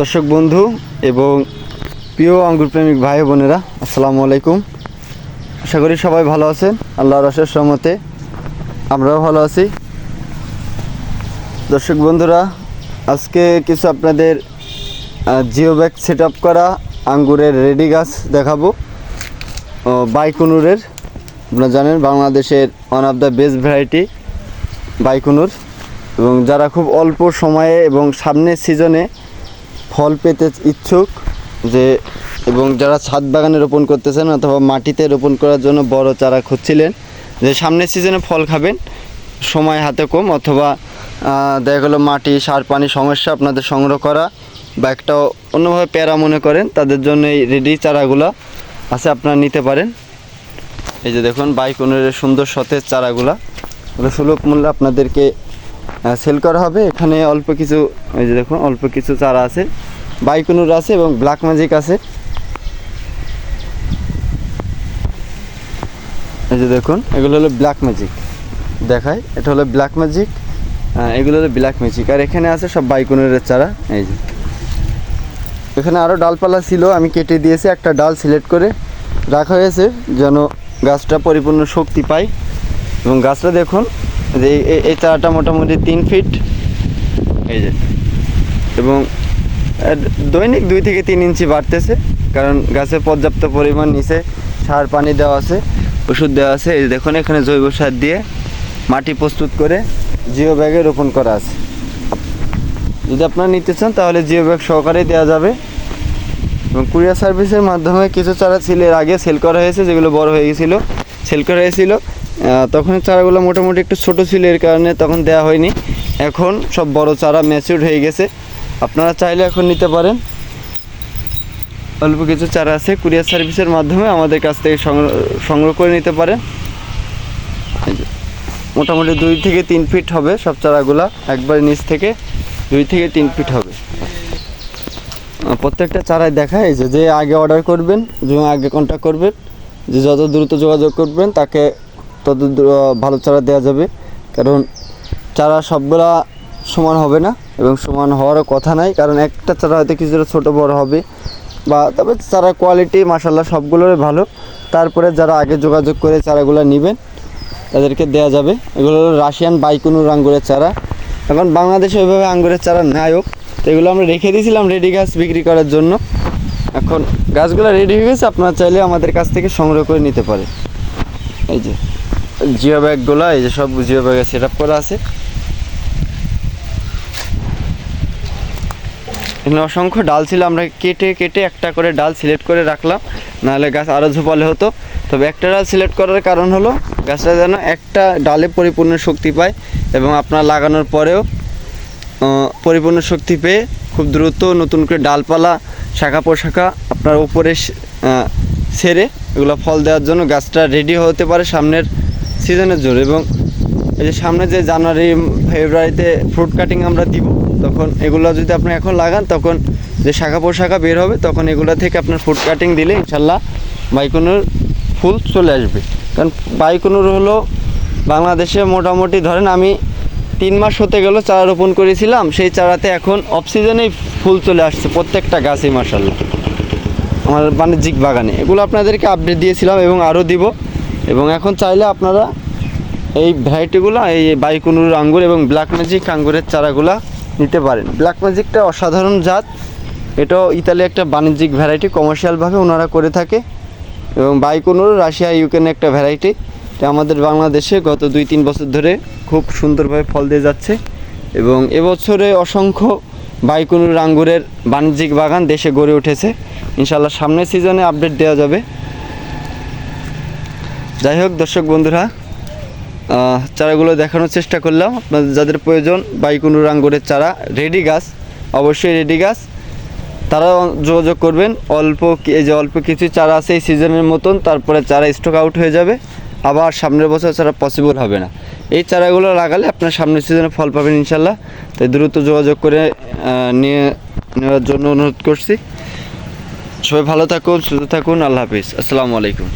দর্শক বন্ধু এবং প্রিয় আঙ্গুর প্রেমিক ভাই বোনেরা, আসসালামু আলাইকুম। আশা করি সবাই ভালো আছেন। আল্লাহ রসের রহমতে আমরাও ভালো আছি। দর্শক বন্ধুরা, আজকে কিছু আপনাদের জিও ব্যাগ সেট আপ করা আঙ্গুরের রেডি গাছ দেখাবো। বাইকুনুরের, আপনারা জানেন বাংলাদেশের one of the best variety বাইকুনুর। এবং যারা খুব অল্প সময়ে এবং সামনের সিজনে ফল পেতে ইচ্ছুক যে, এবং যারা ছাদ বাগানে রোপণ করতেছেন অথবা মাটিতে রোপণ করার জন্য বড় চারা খুঁজছিলেন, যে সামনের সিজনে ফল খাবেন, সময় হাতে কম, অথবা দেখা গেলো মাটি, সার, পানি সমস্যা, আপনাদের সংগ্রহ করা, বা একটা অন্যভাবে প্যারা মনে করেন, তাদের জন্য এই রেডি চারাগুলো আছে, আপনারা নিতে পারেন। এই যে দেখুন, বাইকনের সুন্দর সতেজ চারাগুলা। ওগুলো সুলভ মূল্যে আপনাদেরকে সেল করা হবে। এখানে অল্প কিছু, এই যে দেখুন, অল্প কিছু চারা আছে। বাইকুনুর আছে এবং ব্ল্যাক ম্যাজিক আছে। এই যে দেখুন, এগুলো হলো ব্ল্যাক ম্যাজিক। দেখায় এটা হলো ব্ল্যাক ম্যাজিক এগুলো হলো ব্ল্যাক ম্যাজিক। আর এখানে আছে সব বাইকুনুরের চারা, এই যে। এখানে আরও ডালপালা ছিল, আমি কেটে দিয়েছি, একটা ডাল সিলেক্ট করে রাখা হয়েছে, যেন গাছটা পরিপূর্ণ শক্তি পায়। এবং গাছটা দেখুন, যে এই- চারাটা মোটামুটি তিন ফিট, এই যে। এবং দৈনিক দুই থেকে তিন ইঞ্চি বাড়তেছে, কারণ গাছে পর্যাপ্ত পরিমাণ নিচে সার পানি দেওয়া আছে, ওষুধ দেওয়া আছে। এই দেখুন, এখানে জৈব সার দিয়ে মাটি প্রস্তুত করে জিও ব্যাগে রোপণ করা আছে। যদি আপনারা নিতে চান, তাহলে জিও ব্যাগ সহকারে দেওয়া যাবে। এবং কুরিয়ার সার্ভিসের মাধ্যমে কিছু চারা ছিল এর আগে সেল করা হয়েছে, যেগুলো বড় হয়ে গেছিল। সেল করা হয়েছিল। তখন চারাগুলো মোটামুটি একটু ছোট ছিল, এর কারণে তখন দেওয়া হয়নি। এখন সব বড় চারা ম্যাচিউর হয়ে গেছে। আপনারা চাইলে এখন নিতে পারেন। অল্প কিছু চারা আছে, কুরিয়ার সার্ভিসের মাধ্যমে আমাদের কাছ থেকে সংগ্রহ করে নিতে পারেন। মোটামুটি দুই থেকে তিন ফিট হবে সব চারাগুলা, একবার নিচ থেকে দুই থেকে তিন ফিট হবে। প্রত্যেকটা চারাই দেখায় যে যে আগে অর্ডার করবেন, যে আগে কন্ট্যাক্ট করবেন, যে যত দ্রুত যোগাযোগ করবেন, তাকে তত ভালো চারা দেওয়া যাবে। কারণ চারা সবগুলা সমান হবে না এবং সমান হওয়ারও কথা নাই, কারণ একটা চারা হয়তো কিছুটা ছোট বড় হবে। বা তবে চারা কোয়ালিটি মাসাল্লাহ সবগুলোরই ভালো। তারপরে যারা আগে যোগাযোগ করে চারাগুলো নেবেন, তাদেরকে দেওয়া যাবে। এগুলো হলো রাশিয়ান বাইকুনুর আঙ্গুরের চারা। এখন বাংলাদেশে ওইভাবে আঙ্গুরের চারা নায়ক তো এগুলো আমরা রেখে দিয়েছিলাম রেডি গাছ বিক্রি করার জন্য। এখন গাছগুলো রেডি হয়ে গেছে, আপনারা চাইলে আমাদের কাছ থেকে সংগ্রহ করে নিতে পারে এই যে জিও ব্যাগগুলো, এই যে সব জিও ব্যাগে সেট আপ করা আছে। এখানে অসংখ্য ডাল ছিল আমরা কেটে কেটে একটা করে ডাল সিলেক্ট করে রাখলাম। নাহলে গাছ আরও ঝোপালে হতো। তবে একটা ডাল সিলেক্ট করার কারণ হলো গাছটা যেন একটা ডালে পরিপূর্ণ শক্তি পায় এবং আপনার লাগানোর পরেও পরিপূর্ণ শক্তি পেয়ে খুব দ্রুত নতুন করে ডালপালা শাখা পোশাখা আপনার উপরে স- আহ, ছেড়ে এগুলো ফল দেওয়ার জন্য গাছটা রেডি হতে পারে সামনের সিজনের জন্য এবং এই যে সামনে যে জানুয়ারি, ফেব্রুয়ারিতে ফ্রুট কাটিং আমরা দিব, তখন এগুলো যদি আপনি এখন লাগান, তখন যে শাখা পোশাখা বের হবে, তখন এগুলো থেকে আপনার ফ্রুট কাটিং দিলে ইনশাল্লাহ বাইকুনুর ফুল চলে আসবে। কারণ বাইকুনুর হলো বাংলাদেশে মোটামুটি ধরেন আমি তিন মাস হতে গেল চারা রোপণ করেছিলাম, সেই চারাতে এখন অফ সিজনেই ফুল চলে আসছে প্রত্যেকটা গাছেই মাসাল্লাহ আমার বাণিজ্যিক বাগানে। এগুলো আপনাদেরকে আপডেট দিয়েছিলাম এবং আরও দিব। এবং এখন চাইলে আপনারা এই ভ্যারাইটিগুলো এই বাইকুনুর আঙ্গুর এবং ব্ল্যাক ম্যাজিক আঙ্গুরের চারাগুলা নিতে পারেন। ব্ল্যাক ম্যাজিকটা অসাধারণ জাত। এটাও ইতালি একটা বাণিজ্যিক ভ্যারাইটি কমার্শিয়ালভাবে ওনারা করে থাকে। এবং বাইকুনুর, রাশিয়া ইউক্রেনের একটা ভ্যারাইটি এটা আমাদের বাংলাদেশে গত দুই তিন বছর ধরে খুব সুন্দরভাবে ফল দিয়ে যাচ্ছে। এবং এবছরে অসংখ্য বাইকুনুর আঙ্গুরের বাণিজ্যিক বাগান দেশে গড়ে উঠেছে। ইনশাল্লাহ সামনের সিজনে আপডেট দেওয়া যাবে। যাই হোক, দর্শক বন্ধুরা চারাগুলো দেখানোর চেষ্টা করলাম। আপনাদের যাদের প্রয়োজন বাইকুনুর আঙ্গুরের চারা, রেডি গাছ, অবশ্যই রেডি গাছ। তারা যোগাযোগ করবেন। অল্প এই যে অল্প কিছু চারা আছে এই সিজনের মতন, তারপরে চারা স্টক আউট হয়ে যাবে। আবার সামনের বছর চারা পসিবল হবে না। এই চারাগুলো লাগালে আপনার সামনের সিজনে ফল পাবেন ইনশাল্লাহ। তাই দ্রুত যোগাযোগ করে নিয়ে, নেওয়ার জন্য অনুরোধ করছি। সবাই ভালো থাকুন, সুস্থ থাকুন। আল্লাহ হাফিজ। আসসালামু আলাইকুম।